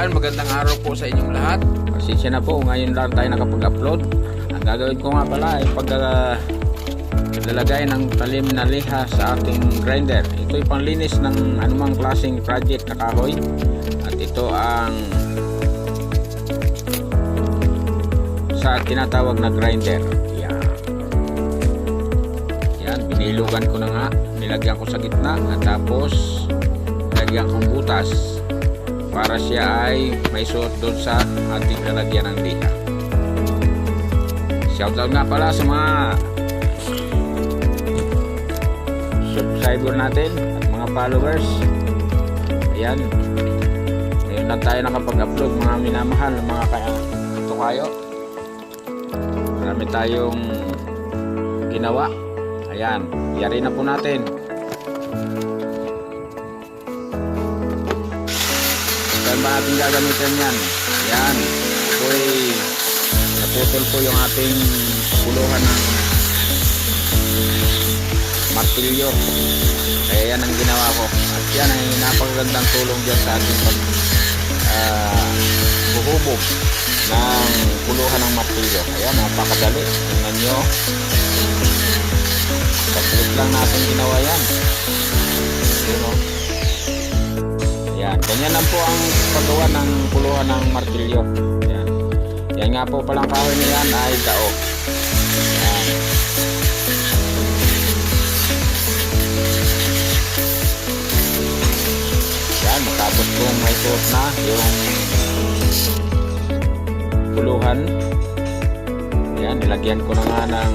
Ayan, magandang araw po sa inyong lahat. Pasensya na po, ngayon lang tayo nakapag-upload. Ang gagawin ko nga pala ay pag uh, lalagay ng talim na liha sa ating grinder. Ito ay panlinis ng anumang klaseng project na kahoy. At ito ang sa tinatawag na grinder. Yan. Yan, binilugan ko na nga. Nilagyan ko sa gitna at tapos nilagyan kong butas para siya ay may suot doon sa ating lalagyan ng liha. Shoutout nga pala sa mga subscriber natin at mga followers. Ayan. Ngayon lang tayo nakapag-upload mga minamahal mga kaya tukayo. Marami tayong ginawa. Ayan. Yari na po natin. Saan ba natin gagamitin yan? Yan. Ako'y naputol po yung ating puluhan ng martilyo. Kaya yan ang ginawa ko. At yan ay napakagandang tulong dyan sa ating pag uh, buhubog ng puluhan ng martilyo. Ayan, napakadali. Tingnan nyo. Saglit lang natin ginawa yan. Yun o. Yan, ganyan lang po ang paggawa ng puluhan ng martilyo. Yan. Yan nga po palang kahoy na yan ay daog. Yan. Yan, matapos kong may suot na yung puluhan. Yan, nilagyan ko na nga ng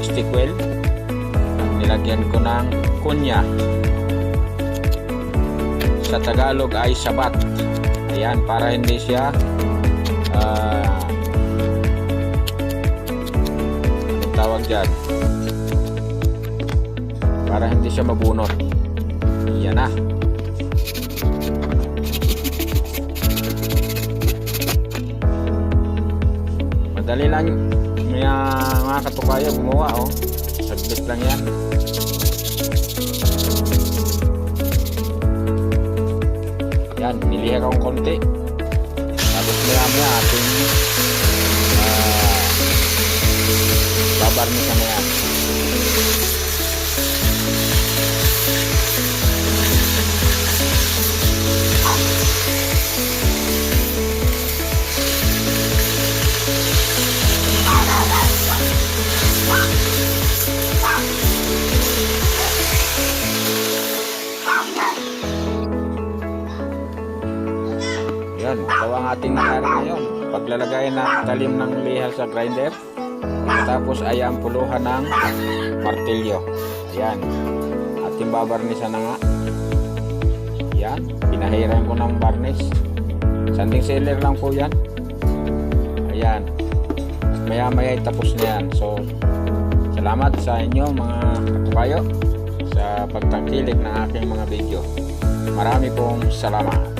stick. At nilagyan ko ng kunya sa Tagalog ay sabat. Ayan, para hindi siya ah anong tawag dyan? Para hindi siya mabunot. Yan na. Madali lang may ah, mga katukayo gumawa oh. Saglit lang yan. Yan, niliha akong konti. Tapos maya maya ating uh, babarnisan na yan. Yan, ang ating nangyari ngayon. Paglalagay ng talim ng liha sa grinder. Tapos ay ang puluhan ng martilyo. Ayan. Ating babarnisan na nga. Yan. Pinahiran ko ng varnish. Sanding seller lang po yan. Ayan. Maya maya tapos na yan. So, salamat sa inyo mga kayo sa pagtangkilik ng aking mga video. Marami pong salamat.